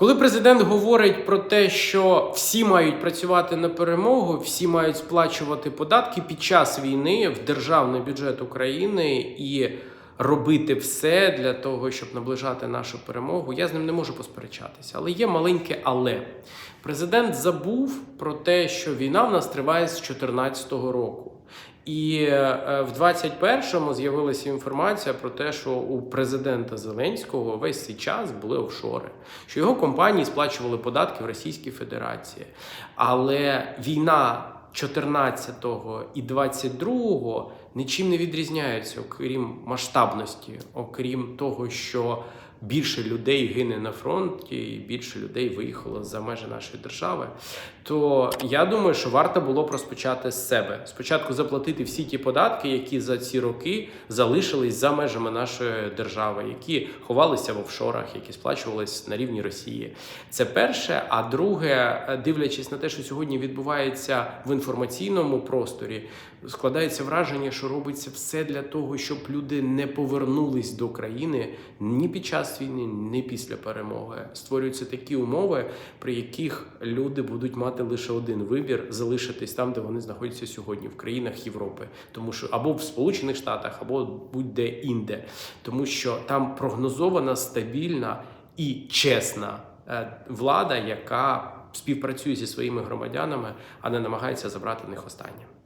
Коли президент говорить про те, що всі мають працювати на перемогу, всі мають сплачувати податки під час війни в державний бюджет України і робити все для того, щоб наближати нашу перемогу, я з ним не можу посперечатися. Але є маленьке але. Президент забув про те, що війна в нас триває з 2014 року. І е, в 21-му з'явилася інформація про те, що у президента Зеленського весь цей час були офшори, що його компанії сплачували податки в Російській Федерації. Але війна 14-го і 22-го нічим не відрізняються, окрім масштабності, окрім того, що більше людей гине на фронті, і більше людей виїхало за межі нашої держави. То я думаю, що варто було б розпочати з себе. Спочатку заплатити всі ті податки, які за ці роки залишились за межами нашої держави, які ховалися в офшорах, які сплачувались на рівні Росії. Це перше. А друге, дивлячись на те, що сьогодні відбувається в інформаційному просторі, складається враження, що робиться все для того, щоб люди не повернулись до країни ні під час війни, ні після перемоги. Створюються такі умови, при яких люди будуть мати лише один вибір залишитись там, де вони знаходяться сьогодні, в країнах Європи, тому що або в Сполучених Штатах, або будь-де інде, тому що там прогнозована стабільна і чесна е, влада, яка співпрацює зі своїми громадянами, а не намагається забрати в них останнє.